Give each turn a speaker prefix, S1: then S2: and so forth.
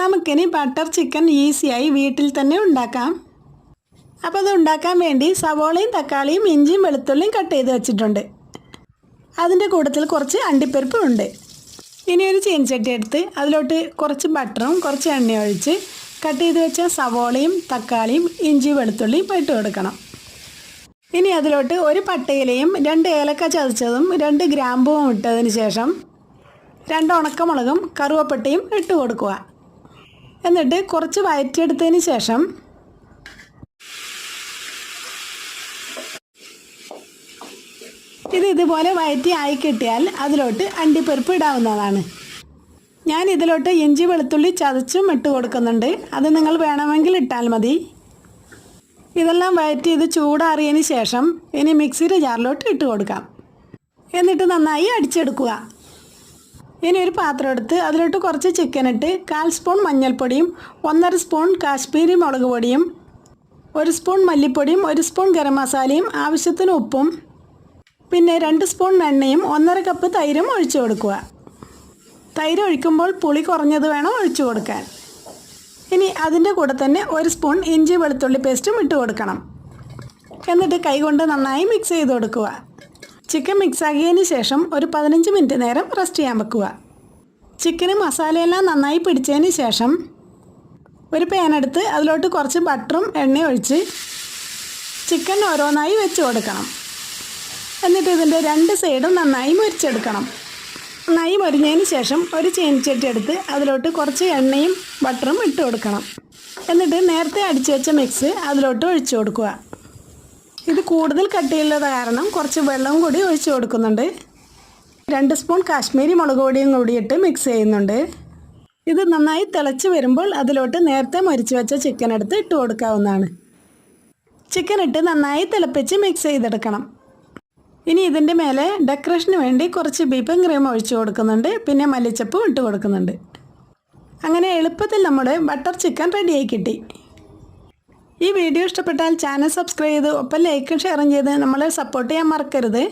S1: നമുക്കിനി butter chicken ഈസിയായി വീട്ടിൽ തന്നെ ഉണ്ടാക്കാം. അപ്പോൾ അത് ഉണ്ടാക്കാൻ വേണ്ടി സവോളയും തക്കാളിയും ഇഞ്ചിയും വെളുത്തുള്ളിയും കട്ട് ചെയ്ത് വെച്ചിട്ടുണ്ട്. അതിന്റെ കൂട്ടത്തിൽ കുറച്ച് അണ്ടിപ്പരിപ്പും ഉണ്ട്. ഇനി ഒരു ചീനച്ചട്ടി എടുത്ത് അതിലോട്ട് കുറച്ച് ബട്ടറും കുറച്ച് എണ്ണയും ഒഴിച്ച് കട്ട് ചെയ്ത് വെച്ച സവോളയും തക്കാളിയും ഇഞ്ചി വെളുത്തുള്ളിയും ഇട്ട് കൊടുക്കണം. ഇനി അതിലോട്ട് ഒരു പട്ടയിലയും രണ്ട് ഏലക്ക ചതച്ചതും രണ്ട് ഗ്രാമ്പുവും ഇട്ടതിന് ശേഷം രണ്ട് ഉണക്കമുളകും കറുവപ്പട്ടയും ഇട്ട് കൊടുക്കുക. എന്നിട്ട് കുറച്ച് വയറ്റിയെടുത്തതിന് ശേഷം ഇത് ഇതുപോലെ വയറ്റി ആയി കിട്ടിയാൽ അതിലോട്ട് അണ്ടിപ്പരിപ്പ് ഇടാവുന്നതാണ്. ഞാൻ ഇതിലോട്ട് ഇഞ്ചി വെളുത്തുള്ളി ചതച്ചും ഇട്ട് കൊടുക്കുന്നുണ്ട്. അത് നിങ്ങൾ വേണമെങ്കിൽ ഇട്ടാൽ മതി. ഇതെല്ലാം വയറ്റി ഇത് ചൂടാറിയതിന് ശേഷം ഇനി മിക്സിയുടെ ജാറിലോട്ട് ഇട്ട് കൊടുക്കാം. എന്നിട്ട് നന്നായി അടിച്ചെടുക്കുക. ഇനി ഒരു പാത്രം എടുത്ത് അതിലോട്ട് കുറച്ച് ചിക്കൻ ഇട്ട് കാൽ സ്പൂൺ മഞ്ഞൾപ്പൊടിയും ഒന്നര സ്പൂൺ കാശ്മീരി മുളക് പൊടിയും ഒരു സ്പൂൺ മല്ലിപ്പൊടിയും ഒരു സ്പൂൺ ഗരം മസാലയും ആവശ്യത്തിന് ഉപ്പും പിന്നെ രണ്ട് സ്പൂൺ എണ്ണയും ഒന്നര കപ്പ് തൈരും ഒഴിച്ചു കൊടുക്കുക. തൈര് ഒഴിക്കുമ്പോൾ പുളി കുറഞ്ഞത് വേണം ഒഴിച്ചു കൊടുക്കാൻ. ഇനി അതിന്റെ കൂടെ തന്നെ ഒരു സ്പൂൺ ഇഞ്ചി വെളുത്തുള്ളി പേസ്റ്റും ഇട്ട് കൊടുക്കണം. എന്നിട്ട് കൈകൊണ്ട് നന്നായി മിക്സ് ചെയ്ത് കൊടുക്കുക. ചിക്കൻ മിക്സ് ആക്കിയതിന് ശേഷം ഒരു പതിനഞ്ച് മിനിറ്റ് നേരം റെസ്റ്റ് ചെയ്യാൻ വെക്കുക. ചിക്കന് മസാലയെല്ലാം നന്നായി പിടിച്ചതിന് ശേഷം ഒരു പാൻ എടുത്ത് അതിലോട്ട് കുറച്ച് ബട്ടറും എണ്ണയും ഒഴിച്ച് ചിക്കൻ ഓരോന്നായി വെച്ച് കൊടുക്കണം. എന്നിട്ട് ഇതിന്റെ രണ്ട് സൈഡും നന്നായി മുരിച്ചെടുക്കണം. നന്നായി മൊരിഞ്ഞതിന് ശേഷം ഒരു ചീനിച്ചട്ടി എടുത്ത് അതിലോട്ട് കുറച്ച് എണ്ണയും ബട്ടറും ഇട്ട് കൊടുക്കണം. എന്നിട്ട് നേരത്തെ അടിച്ചു വെച്ച മിക്സ് അതിലോട്ട് ഒഴിച്ചു കൊടുക്കുക. ഇത് കൂടുതൽ കട്ടിയുള്ളത് കാരണം കുറച്ച് വെള്ളവും കൂടി ഒഴിച്ച് കൊടുക്കുന്നുണ്ട്. രണ്ട് സ്പൂൺ കാശ്മീരി മുളക് പൊടിയും കൂടിയിട്ട് മിക്സ് ചെയ്യുന്നുണ്ട്. ഇത് നന്നായി തിളച്ച് വരുമ്പോൾ അതിലോട്ട് നേരത്തെ മരിച്ചു വെച്ച ചിക്കൻ എടുത്ത് ഇട്ട് കൊടുക്കാവുന്നതാണ്. ചിക്കൻ ഇട്ട് നന്നായി തിളപ്പിച്ച് മിക്സ് ചെയ്തെടുക്കണം. ഇനി ഇതിന്റെ മേലെ ഡെക്കറേഷന് വേണ്ടി കുറച്ച് ബീപ്പും ക്രീം ഒഴിച്ചു കൊടുക്കുന്നുണ്ട്. പിന്നെ മല്ലിച്ചപ്പും ഇട്ട് കൊടുക്കുന്നുണ്ട്. അങ്ങനെ എളുപ്പത്തിൽ നമ്മുടെ ബട്ടർ ചിക്കൻ റെഡിയായി കിട്ടി. ഈ വീഡിയോ ഇഷ്ടപ്പെട്ടാൽ ചാനൽ സബ്സ്ക്രൈബ് ചെയ്ത് ഒപ്പം ലൈക്കും ഷെയറും ചെയ്ത് നമ്മളെ സപ്പോർട്ട് ചെയ്യാൻ മറക്കരുത്.